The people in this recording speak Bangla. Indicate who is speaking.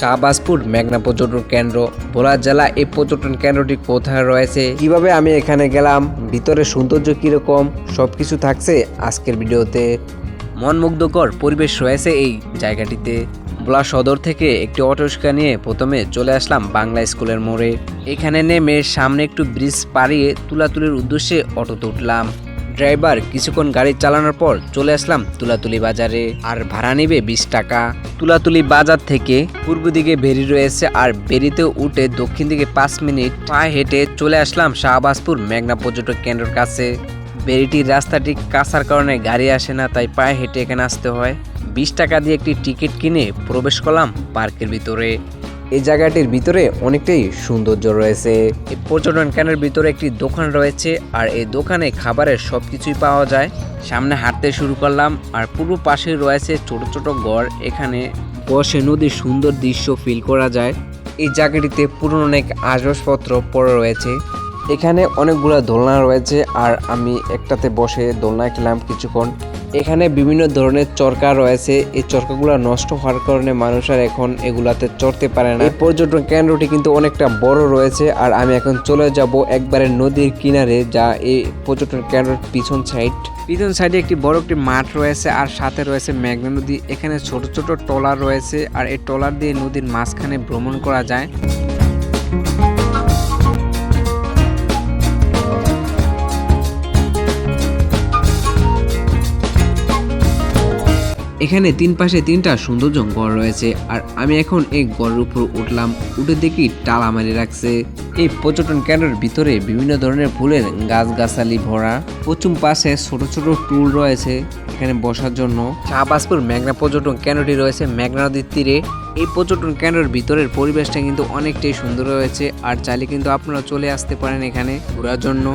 Speaker 1: শাহবাজপুর মেঘনা পর্যটন কেন্দ্র, ভোলা জেলা এই পর্যটন কেন্দ্রটি কোথায় রয়েছে? কীভাবে আমি এখানে গেলাম? ভিতরে সৌন্দর্য কীরকম? সবকিছু থাকছে আজকের ভিডিওতে। মনমুগ্ধকর পরিবেশ রয়েছে এই জায়গাটিতে। ভোলা সদর থেকে একটি অটোরিক্সা নিয়ে প্রথমে চলে আসলাম বাংলা স্কুলের মোড়ে। এখানে নেমে সামনে একটু ব্রিজ পাড়িয়ে তুলাতুলির উদ্দেশ্যে অটোতে উঠলাম। ড্রাইভার কিছুক্ষণ গাড়ি চালানোর পর চলে আসলাম তুলাতুলি বাজারে। আর ভাড়া নিবে বিশ টাকা। তুলাতুলি বাজার থেকে পূর্ব দিকে বেরি রয়েছে আর বেরিতে উঠে দক্ষিণ দিকে পাঁচ মিনিট পায়ে হেঁটে চলে আসলাম শাহবাজপুর মেঘনা পর্যটক কেন্দ্রের কাছে। বেরিটির রাস্তাটি কাঁচার কারণে গাড়ি আসে না, তাই পায়ে হেঁটে এখানে আসতে হয়। বিশ টাকা দিয়ে একটি টিকিট কিনে প্রবেশ করলাম পার্কের ভিতরে। এই জায়গাটির ভিতরে অনেকটাই সৌন্দর্য রয়েছে। এই পর্যটন কেন্দ্রের ভিতরে একটি দোকান রয়েছে আর এই দোকানে খাবারের সব কিছুই পাওয়া যায়। সামনে হাঁটতে শুরু করলাম আর পুরো পাশে রয়েছে ছোট ছোট ঘর এখানে বসে নদীর সুন্দর দৃশ্য ফিল করা যায়। এই জায়গাটিতে পুরনো অনেক আসবাবপত্র পড়ে রয়েছে। এখানে অনেকগুলো দোলনা রয়েছে আর আমি একটাতে বসে দোলনা খেলাম কিছুক্ষণ। এখানে বিভিন্ন ধরনের চরকা রয়েছে। এই চরকাগুলো নষ্ট হওয়ার কারণে মানুষ আর এখন এগুলাতে চড়তে পারে না। এই পর্যটন কেন্দ্রটি কিন্তু অনেকটা বড় রয়েছে আর আমি এখন চলে যাব একবারে নদীর কিনারে যা এই পর্যটন কেন্দ্রের পিছন সাইড। পিছন সাইডে একটি বড় একটি মাঠ রয়েছে আর সাথে রয়েছে মেঘনা নদী। এখানে ছোট ছোট ট্রলার রয়েছে আর এই ট্রলার দিয়ে নদীর মাঝখানে ভ্রমণ করা যায়। এখানে তিন পাশে তিনটা সৌন্দর্য গড় রয়েছে। আর আমি এখন এই গড়ের উপর উঠলাম। উঠে দেখি টালা মারি রাখছে। এই পর্যটন কেন্দ্রের ভিতরে বিভিন্ন ধরনের ফুলের গাছগাছালি ভরা। পশ্চিম পাশে ছোট ছোট টুল রয়েছে এখানে বসার জন্য। শাহবাজপুর মেঘনা পর্যটন কেন্দ্রটি রয়েছে মেঘনা নদীর তীরে। এই পর্যটন কেন্দ্রের ভিতরের পরিবেশটা কিন্তু অনেকটাই সুন্দর রয়েছে। আর চাইলে কিন্তু আপনারা চলে আসতে পারেন এখানে ঘোরার জন্য।